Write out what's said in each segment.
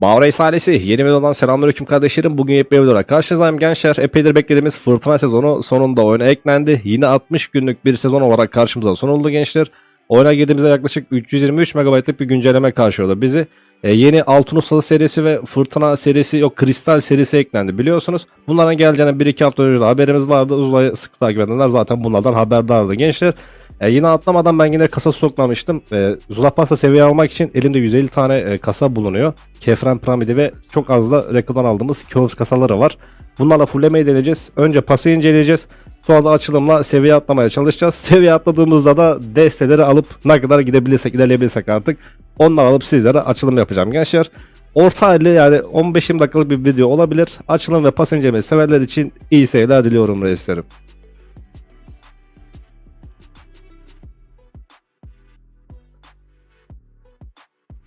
Mavreys ailesi yeni videodan selamünaleyküm kardeşlerim. Bugün yepyeni videoda karşınızdayım gençler. Epeydir beklediğimiz fırtına sezonu sonunda oyuna eklendi. Yine 60 günlük bir sezon olarak karşımıza sunuldu gençler. Oyuna girdiğimizde yaklaşık 323 MB'lık bir güncelleme karşılıyordu bizi. E, yeni Altın Ustalı serisi ve Fırtına serisi yok Kristal serisi eklendi biliyorsunuz. Bunların geleceğine 1-2 hafta önce haberimiz vardı. Uzayı sık takip edenler zaten bunlardan haberdardı gençler. E, yine atlamadan ben yine kasa stoklamıştım. E, Zulapas'ta seviye almak için elimde 150 tane e, kasa bulunuyor. Kefren Piramidi ve çok az da Reko'dan aldığımız Keops kasaları var. Bunlarla fulllemeyi deneyeceğiz. Önce pası inceleyeceğiz. Sonra da açılımla seviye atlamaya çalışacağız. Seviye atladığımızda da desteleri alıp ne kadar gidebilirsek ilerleyebilirsek artık onları alıp sizlere açılım yapacağım gençler. Orta halli yani 15-20 dakikalık bir video olabilir. Açılım ve pas incelemeyi severler için iyi seyirler diliyorum reislerim.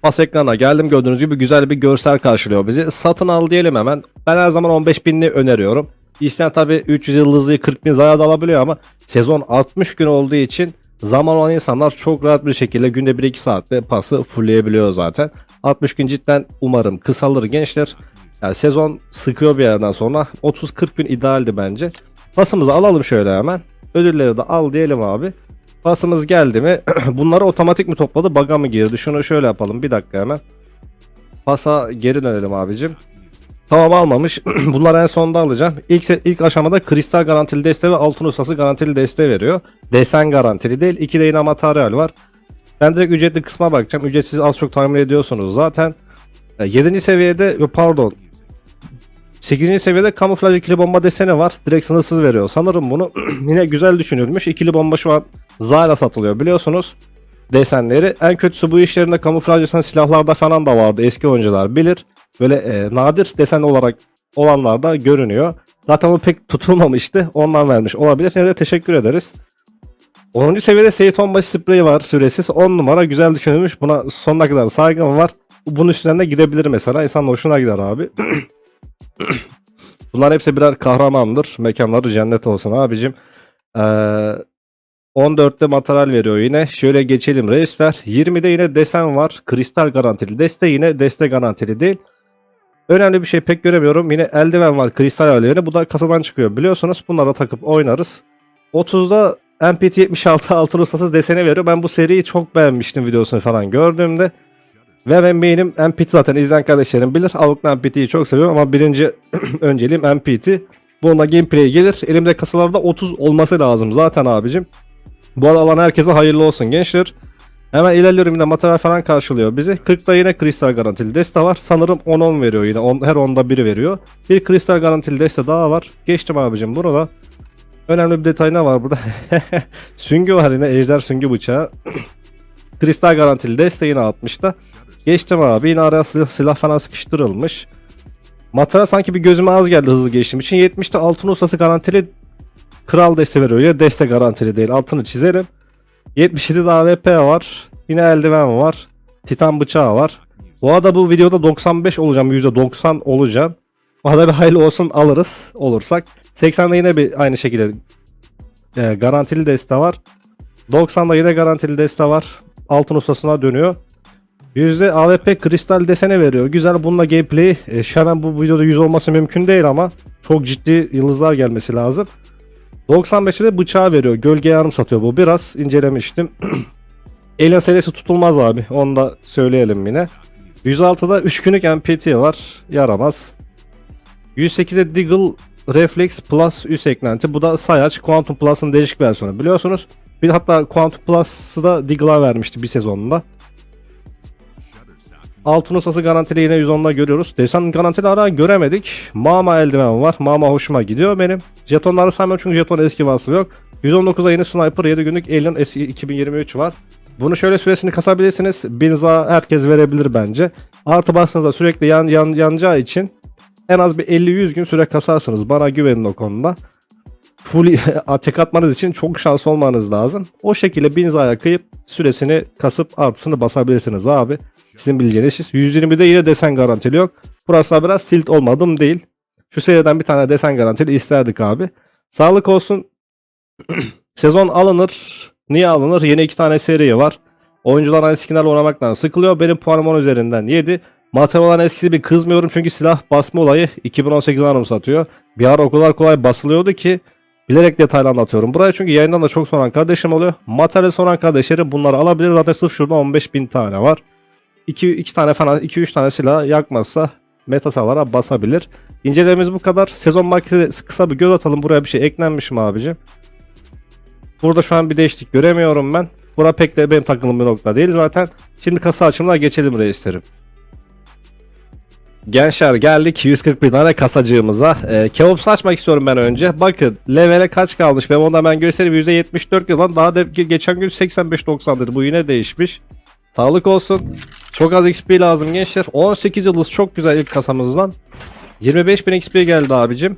Pas ekranına geldim gördüğünüz gibi güzel bir görsel karşılıyor bizi. Satın al diyelim hemen. Ben her zaman 15 binli öneriyorum. İsteyen tabi 300 yıldızlıyı 40 bin zaya da alabiliyor ama sezon 60 gün olduğu için zaman olan insanlar çok rahat bir şekilde günde 1-2 saatte pası fullleyebiliyor zaten. 60 gün cidden umarım kısalır gençler. Yani sezon sıkıyor bir yerden sonra. 30-40 gün idealdi bence. Pasımızı alalım şöyle hemen. Ödülleri de al diyelim abi. Pasımız geldi mi? Bunları otomatik mi topladı? Baga mı girdi? Şunu şöyle yapalım. Bir dakika hemen. Pasa geri dönelim abicim. Tamam almamış. Bunları en sonunda alacağım. İlk, ilk aşamada kristal garantili deste ve altın ustası garantili deste veriyor. Desen garantili değil. İki de yine materyal var. Ben direkt ücretli kısma bakacağım. Ücretsiz az çok tahmin ediyorsunuz zaten. 7. seviyede yo, pardon 8. seviyede kamuflaj ikili bomba deseni var. Direkt sınırsız veriyor. Sanırım bunu yine güzel düşünülmüş. İkili bomba şu an Zara satılıyor biliyorsunuz. Desenleri. En kötüsü bu işlerinde kamuflaj desen silahlarda falan da vardı. Eski oyuncular bilir. Böyle e, nadir desen olarak olanlar da görünüyor. Zaten bu pek tutulmamıştı. Ondan vermiş olabilir. Yine de teşekkür ederiz. 10. seviyede Seyit Onbaşı spreyi var süresiz. 10 numara güzel düşünülmüş. Buna sonuna kadar saygım var. Bunun üstünden de gidebilir mesela. İnsanın hoşuna gider abi. Bunlar hepsi birer kahramandır. Mekanları cennet olsun abicim. Ee, 14'te materyal veriyor yine. Şöyle geçelim reisler. 20'de yine desen var. Kristal garantili. Deste yine deste garantili değil. Önemli bir şey pek göremiyorum. Yine eldiven var kristal eldiveni. Bu da kasadan çıkıyor biliyorsunuz. Bunlara takıp oynarız. 30'da MPT 76 altın ustasız deseni veriyor. Ben bu seriyi çok beğenmiştim videosunu falan gördüğümde. Ve ben beğenim MPT zaten izleyen kardeşlerim bilir. Avuklu MPT'yi çok seviyorum ama birinci önceliğim MPT. Bununla gameplay gelir. Elimde kasalarda 30 olması lazım zaten abicim. Bu arada alan herkese hayırlı olsun gençler. Hemen ilerliyorum yine materyal falan karşılıyor bizi. 40'da yine kristal garantili deste var. Sanırım 10-10 veriyor yine. On, her 10'da biri veriyor. Bir kristal garantili deste daha var. Geçtim abicim burada. Önemli bir detay ne var burada? süngü var yine ejder süngü bıçağı. kristal garantili deste yine 60'da. Geçtim abi yine araya silah, silah falan sıkıştırılmış. Materyal sanki bir gözüme az geldi hızlı geçtiğim için. 70'te altın ustası garantili kral deste veriyor. Ya deste garantili değil altını çizerim. 77'de AWP var. Yine eldiven var. Titan bıçağı var. Bu arada bu videoda 95 olacağım. %90 olacağım. Bana bir hayırlı olsun alırız olursak. 80'de yine bir aynı şekilde e, garantili deste var. 90'da yine garantili deste var. Altın ustasına dönüyor. Yüzde AWP kristal desene veriyor. Güzel bununla gameplay. E, şu hemen bu videoda 100 olması mümkün değil ama çok ciddi yıldızlar gelmesi lazım. 95'te de bıçağı veriyor. Gölge yarım satıyor bu. Biraz incelemiştim. Alien serisi tutulmaz abi. Onu da söyleyelim yine. 106'da 3 günlük MPT var. Yaramaz. 108'de Deagle Reflex Plus üst eklenti. Bu da Sayaç Quantum Plus'ın değişik versiyonu biliyorsunuz. Bir hatta Quantum Plus'ı da Deagle'a vermişti bir sezonunda. Altın usası garantili yine 110'da görüyoruz. Desen garantili ara göremedik. Mama eldiven var. Mama hoşuma gidiyor benim. Jetonları saymıyorum çünkü jeton eski vasfı yok. 119'a yeni sniper 7 günlük Alien S 2023 var. Bunu şöyle süresini kasabilirsiniz. Binza herkes verebilir bence. Artı bastığınızda sürekli yan, yan, yanacağı için en az bir 50-100 gün süre kasarsınız. Bana güvenin o konuda. Full tek atmanız için çok şans olmanız lazım. O şekilde Binza'ya kıyıp süresini kasıp artısını basabilirsiniz abi. Sizin bileceğiniz şey. 120'de yine desen garantili yok. Burası da biraz tilt olmadım değil. Şu seriden bir tane desen garantili isterdik abi. Sağlık olsun. Sezon alınır. Niye alınır? Yeni iki tane seri var. Oyuncular aynı skinlerle oynamaktan sıkılıyor. Benim puanım 10 üzerinden 7. Materyal eskisi bir kızmıyorum çünkü silah basma olayı 2018'den anımsatıyor. Bir ara o kadar kolay basılıyordu ki bilerek detaylı anlatıyorum. Buraya çünkü yayından da çok soran kardeşim oluyor. Materyal soran kardeşlerim bunları alabilir. Zaten sırf şurada 15 bin tane var. 2 2 tane falan 2 3 tane silah yakmazsa metasalara basabilir. İncelememiz bu kadar. Sezon markete kısa bir göz atalım. Buraya bir şey eklenmiş mi abicim? Burada şu an bir değişiklik göremiyorum ben. Bura pek de benim takıldığım bir nokta değil zaten. Şimdi kasa açımına geçelim reislerim. Gençler geldik 141 tane kasacığımıza. Ee, Keops açmak istiyorum ben önce. Bakın levele kaç kalmış? Ben onu ben göstereyim %74 yılan. Daha da ge- geçen gün 85-90'dır. Bu yine değişmiş. Sağlık olsun. Çok az XP lazım gençler. 18 yıldız çok güzel ilk kasamızdan. 25.000 XP geldi abicim.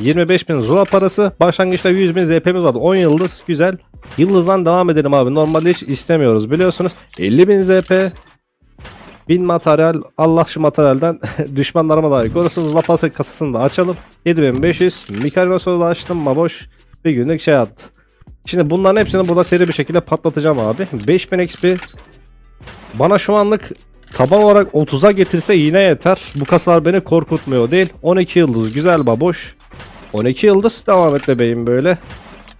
25.000 Zula parası. Başlangıçta 100.000 ZP'miz vardı. 10 yıldız. Güzel. Yıldızdan devam edelim abi. Normalde hiç istemiyoruz biliyorsunuz. 50.000 ZP. 1000 materyal. Allah şu materyalden düşmanlarıma dair korusun. Parası kasasını da açalım. 7500. Mikaryos'u da açtım. Maboş. Bir günlük şey attı. Şimdi bunların hepsini burada seri bir şekilde patlatacağım abi. 5000 XP. Bana şu anlık taban olarak 30'a getirse yine yeter. Bu kasalar beni korkutmuyor değil. 12 yıldız güzel baboş. 12 yıldız devam et bebeğim böyle.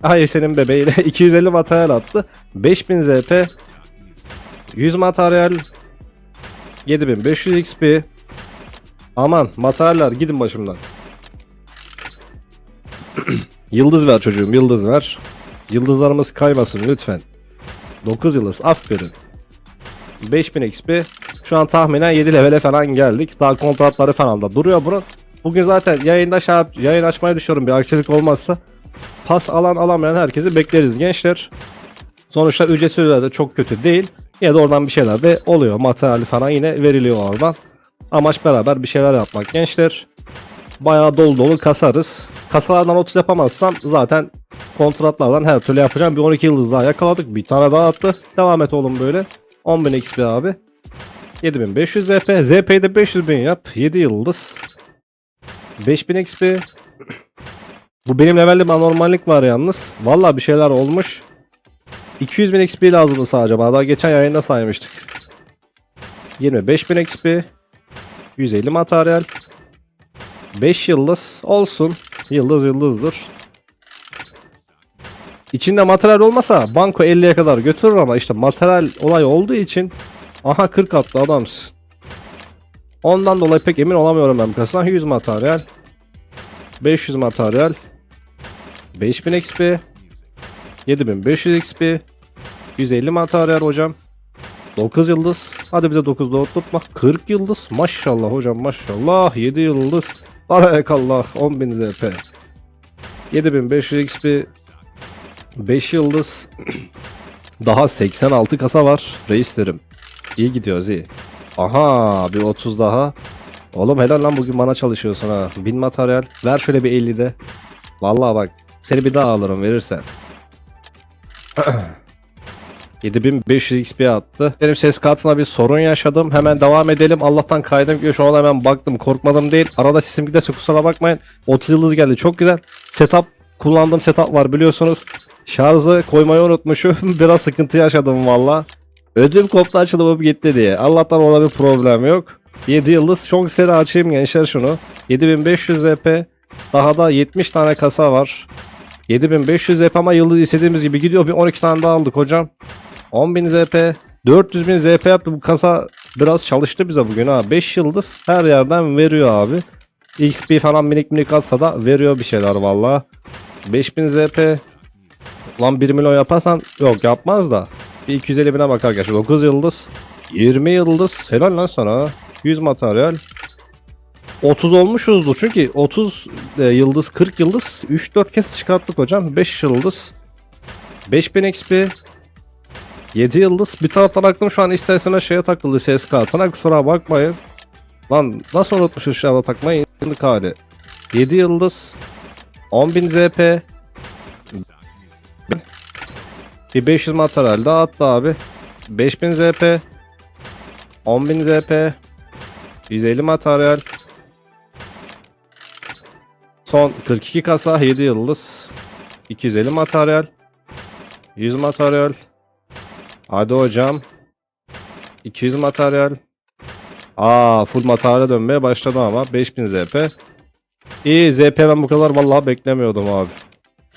Hayır senin bebeğine 250 materyal attı. 5000 ZP. 100 materyal. 7500 XP. Aman materyaller gidin başımdan. yıldız ver çocuğum yıldız ver. Yıldızlarımız kaymasın lütfen. 9 yıldız aferin. 5000 XP. Şu an tahminen 7 levele falan geldik. Daha kontratları falan da duruyor bro. Bugün zaten yayında şey yayın açmayı düşünüyorum bir aksilik olmazsa. Pas alan alamayan herkesi bekleriz gençler. Sonuçta ücretsiz de çok kötü değil. Ya da oradan bir şeyler de oluyor. Materyali falan yine veriliyor oradan. Amaç beraber bir şeyler yapmak gençler. Bayağı dolu dolu kasarız. Kasalardan 30 yapamazsam zaten kontratlardan her türlü yapacağım. Bir 12 yıldız daha yakaladık. Bir tane daha attı. Devam et oğlum böyle. 10.000 XP abi. 7500 ZP. ZP'yi de 500.000 yap. 7 yıldız. 5000 XP. Bu benim levelde bir anormallik var yalnız. Vallahi bir şeyler olmuş. 200.000 XP lazımdı sadece. Bana daha geçen yayında saymıştık. 25.000 XP. 150 materyal. 5 yıldız olsun. Yıldız yıldızdır. İçinde materyal olmasa banko 50'ye kadar götürür ama işte materyal olay olduğu için aha 40 attı adamsın. Ondan dolayı pek emin olamıyorum ben kasadan. 100 materyal. 500 materyal. 5000 XP. 7500 XP. 150 materyal hocam. 9 yıldız. Hadi bize 9 doğru tutma. 40 yıldız. Maşallah hocam maşallah. 7 yıldız. Barakallah. 10.000 ZP. 7500 XP. 5 yıldız. Daha 86 kasa var. Reislerim. İyi gidiyoruz iyi. Aha bir 30 daha. Oğlum helal lan bugün bana çalışıyorsun ha. 1000 materyal. Ver şöyle bir 50 de. Vallahi bak. Seni bir daha alırım verirsen. 7500 XP attı. Benim ses kartına bir sorun yaşadım. Hemen devam edelim. Allah'tan kaydım gidiyor. Şu an hemen baktım. Korkmadım değil. Arada sesim giderse kusura bakmayın. 30 yıldız geldi. Çok güzel. Setup kullandığım setup var biliyorsunuz. Şarjı koymayı unutmuşum. Biraz sıkıntı yaşadım valla. Ödüm koptu açılımım gitti diye. Allah'tan orada bir problem yok. 7 yıldız. Çok seri açayım gençler şunu. 7500 ZP. Daha da 70 tane kasa var. 7500 ZP ama yıldız istediğimiz gibi gidiyor. Bir 12 tane daha aldık hocam. 10.000 ZP. 400.000 ZP yaptı. Bu kasa biraz çalıştı bize bugün ha. 5 yıldız her yerden veriyor abi. XP falan minik minik atsa da veriyor bir şeyler valla. 5000 ZP. Lan 1 milyon yaparsan yok yapmaz da. Bir 250 bine bakar gerçi. 9 yıldız. 20 yıldız. Helal lan sana. 100 materyal. 30 olmuşuzdur çünkü 30 e, yıldız 40 yıldız 3-4 kez çıkarttık hocam 5 yıldız 5000 XP 7 yıldız. Bir taraftan aklım şu an isterseniz şeye takıldı ses kartına kusura bakmayın. Lan nasıl unutmuşuz şu anda takmayı? İnsanlık hali 7 yıldız. 10.000 ZP bir 500 materyal daha attı abi. 5000 ZP 10.000 ZP 150 materyal. Son 42 kasa 7 yıldız. 250 materyal. 100 materyal Hadi hocam 200 materyal Aa full materyale dönmeye başladı ama 5000 ZP. İyi ZP ben bu kadar vallahi beklemiyordum abi.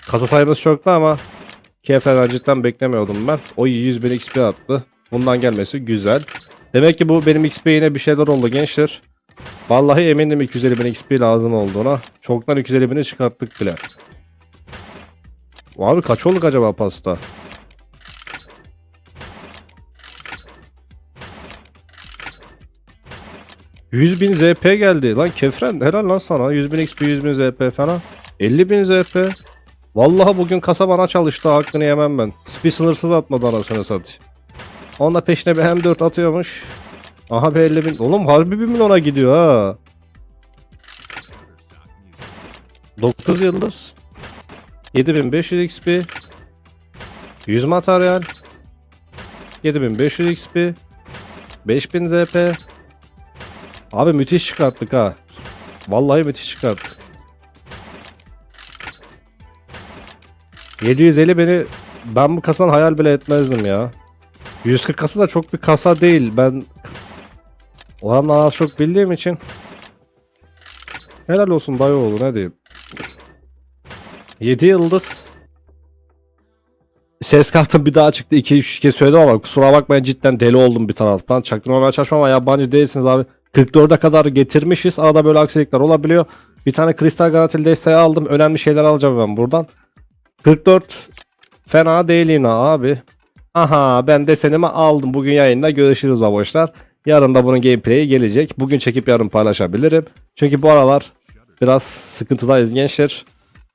Kasa sayımız çoktu ama KF'den cidden beklemiyordum ben. O 100 bin XP attı. Bundan gelmesi güzel. Demek ki bu benim XP yine bir şeyler oldu gençler. Vallahi emindim 250 bin XP lazım olduğuna. Çoktan 250 bini çıkarttık bile. Abi kaç olduk acaba pasta? ...100 bin ZP geldi. Lan Kefren helal lan sana. 100 bin XP 100 bin ZP falan. 50 bin ZP. Vallahi bugün kasa bana çalıştı. Hakkını yemem ben. Spi sınırsız atmadı anasını satayım. Onunla peşine bir M4 atıyormuş. Aha bir 50 bin. Oğlum harbi bir milyona gidiyor ha. 9 yıldız. 7500 XP. 100 materyal. 7500 XP. 5000 ZP. Abi müthiş çıkarttık ha. Vallahi müthiş çıkarttık. 750 beni ben bu kasanın hayal bile etmezdim ya. 140 kasa da çok bir kasa değil. Ben oranla az çok bildiğim için helal olsun dayı oğlu ne diyeyim. 7 yıldız. Ses kartım bir daha çıktı. 2-3 kez söyledim ama kusura bakmayın cidden deli oldum bir taraftan. Çaktırmamaya çalışmam ama yabancı değilsiniz abi. 44'e kadar getirmişiz. Arada böyle aksilikler olabiliyor. Bir tane kristal garantili desteği aldım. Önemli şeyler alacağım ben buradan. 44 fena değil yine abi. Aha ben desenimi aldım. Bugün yayında görüşürüz baboşlar. Yarın da bunun gameplay'i gelecek. Bugün çekip yarın paylaşabilirim. Çünkü bu aralar biraz sıkıntıdayız gençler.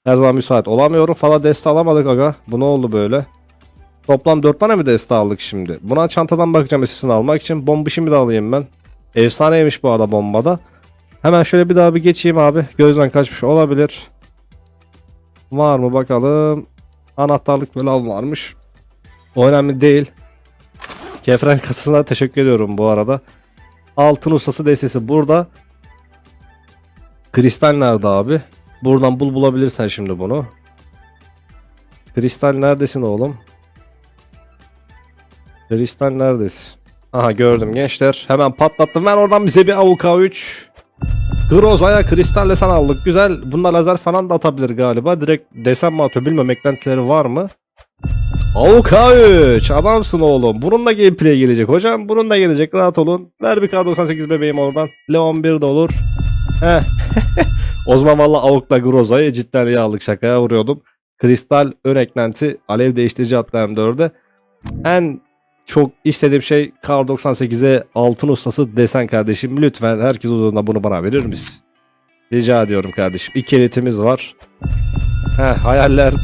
Her zaman müsait olamıyorum. Falan deste alamadık aga. Bu ne oldu böyle? Toplam 4 tane mi deste aldık şimdi? Buna çantadan bakacağım sesini almak için. Bomba şimdi de alayım ben. Efsaneymiş bu arada bombada. Hemen şöyle bir daha bir geçeyim abi. Gözden kaçmış olabilir. Var mı bakalım. Anahtarlık falan varmış. O önemli değil. Kefren kasasına teşekkür ediyorum bu arada. Altın ustası destesi burada. Kristal nerede abi? Buradan bul bulabilirsen şimdi bunu. Kristal neredesin oğlum? Kristal neredesin? Aha gördüm gençler. Hemen patlattım. Ver oradan bize bir avuka 3. Groza'ya kristal desen aldık. Güzel. Bunda lazer falan da atabilir galiba. Direkt desen mi atıyor bilmem eklentileri var mı? Avuka 3. Adamsın oğlum. Bunun da gameplay gelecek hocam. Bunun da gelecek. Rahat olun. Ver bir kar 98 bebeğim oradan. Leon 1 de olur. Heh. o zaman valla Avuk'la Groza'yı cidden iyi aldık şakaya vuruyordum. Kristal ön eklenti alev değiştirici hatta M4'e. En çok istediğim şey Kar 98'e altın ustası desen kardeşim. Lütfen herkes huzurunda bunu bana verir misin? Rica ediyorum kardeşim. İki elitimiz var. Heh hayaller.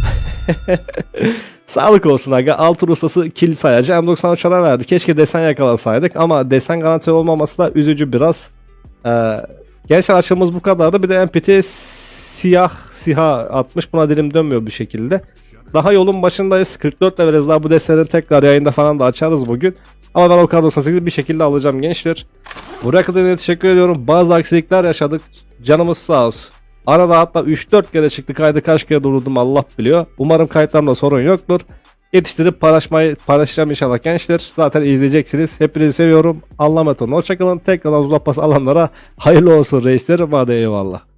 Sağlık olsun aga. Altın ustası kill sayacı M93'lara verdi. Keşke desen yakalasaydık ama desen garanti olmaması da üzücü biraz. Ee, gençler açığımız bu kadardı. Bir de MPT siyah siha atmış. Buna dilim dönmüyor bir şekilde. Daha yolun başındayız. 44 leveliz daha bu desenleri tekrar yayında falan da açarız bugün. Ama ben o kadar 98'i bir şekilde alacağım gençler. Buraya kadar teşekkür ediyorum. Bazı aksilikler yaşadık. Canımız sağ olsun. Arada hatta 3-4 kere çıktı kaydı kaç kere durdum Allah biliyor. Umarım kayıtlarımda sorun yoktur. Yetiştirip paylaşmayı paylaşacağım inşallah gençler. Zaten izleyeceksiniz. Hepinizi seviyorum. Allah'a emanet olun. Hoşçakalın. Tekrardan uzak pas alanlara hayırlı olsun reislerim. Hadi eyvallah.